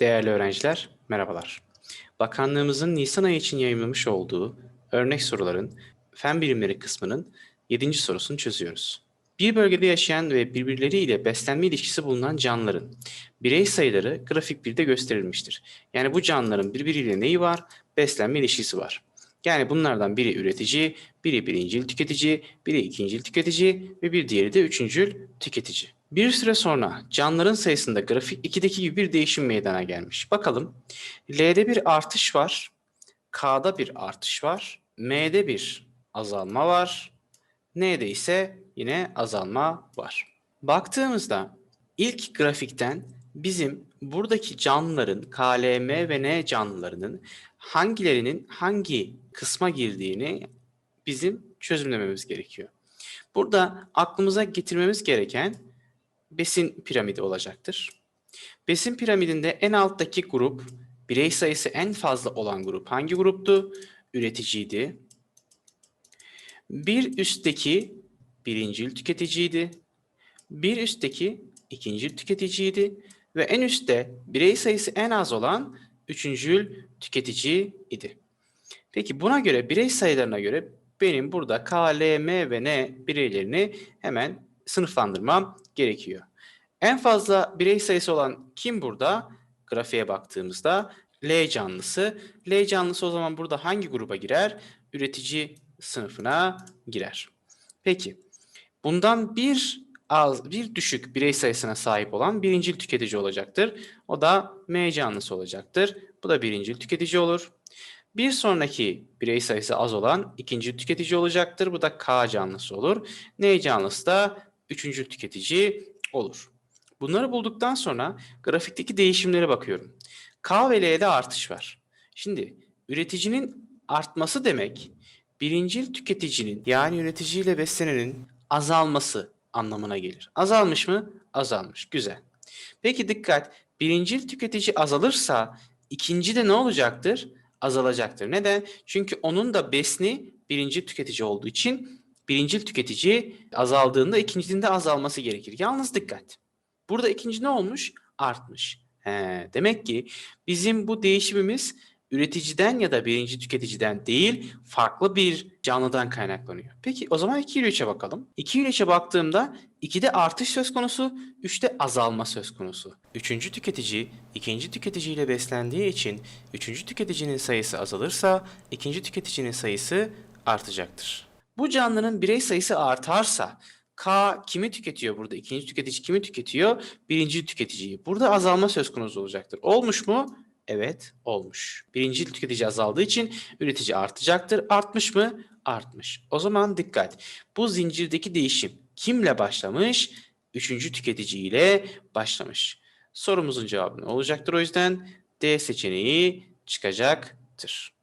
Değerli öğrenciler, merhabalar. Bakanlığımızın Nisan ayı için yayınlamış olduğu örnek soruların fen bilimleri kısmının 7. sorusunu çözüyoruz. Bir bölgede yaşayan ve birbirleriyle beslenme ilişkisi bulunan canlıların birey sayıları grafik 1'de gösterilmiştir. Yani bu canlıların birbiriyle neyi var? Beslenme ilişkisi var. Yani bunlardan biri üretici, biri birincil tüketici, biri ikincil tüketici ve bir diğeri de üçüncül tüketici. Bir süre sonra canlıların sayısında grafik 2'deki gibi bir değişim meydana gelmiş. Bakalım L'de bir artış var, K'da bir artış var, M'de bir azalma var, N'de ise yine azalma var. Baktığımızda ilk grafikten bizim buradaki canlıların KLM ve N canlılarının hangilerinin hangi kısma girdiğini bizim çözümlememiz gerekiyor. Burada aklımıza getirmemiz gereken besin piramidi olacaktır. Besin piramidinde en alttaki grup, birey sayısı en fazla olan grup hangi gruptu? Üreticiydi. Bir üstteki birincil tüketiciydi. Bir üstteki ikincil tüketiciydi. Ve en üstte birey sayısı en az olan üçüncül tüketici idi. Peki buna göre birey sayılarına göre benim burada K, L, M ve N bireylerini hemen sınıflandırmam gerekiyor. En fazla birey sayısı olan kim burada? Grafiğe baktığımızda L canlısı. L canlısı o zaman burada hangi gruba girer? Üretici sınıfına girer. Peki bundan bir az, bir düşük birey sayısına sahip olan birincil tüketici olacaktır. O da M canlısı olacaktır. Bu da birincil tüketici olur. Bir sonraki birey sayısı az olan ikinci tüketici olacaktır. Bu da K canlısı olur. N canlısı da üçüncü tüketici olur. Bunları bulduktan sonra grafikteki değişimlere bakıyorum. K ve L'de artış var. Şimdi üreticinin artması demek birincil tüketicinin yani üreticiyle beslenenin azalması anlamına gelir. Azalmış mı? Azalmış. Güzel. Peki dikkat. Birincil tüketici azalırsa ikinci de ne olacaktır? Azalacaktır. Neden? Çünkü onun da besni birinci tüketici olduğu için birincil tüketici azaldığında ikincinin de azalması gerekir. Yalnız dikkat. Burada ikinci ne olmuş? Artmış. He, demek ki bizim bu değişimimiz üreticiden ya da birinci tüketiciden değil farklı bir canlıdan kaynaklanıyor. Peki o zaman 2 ile 3'e bakalım. 2 ile 3'e baktığımda 2'de artış söz konusu, 3'te azalma söz konusu. Üçüncü tüketici ikinci tüketiciyle beslendiği için üçüncü tüketicinin sayısı azalırsa ikinci tüketicinin sayısı artacaktır. Bu canlının birey sayısı artarsa K kimi tüketiyor burada? İkinci tüketici kimi tüketiyor? Birinci tüketiciyi. Burada azalma söz konusu olacaktır. Olmuş mu? Evet olmuş. Birinci tüketici azaldığı için üretici artacaktır. Artmış mı? Artmış. O zaman dikkat. Bu zincirdeki değişim kimle başlamış? Üçüncü tüketici ile başlamış. Sorumuzun cevabı ne olacaktır o yüzden? D seçeneği çıkacaktır.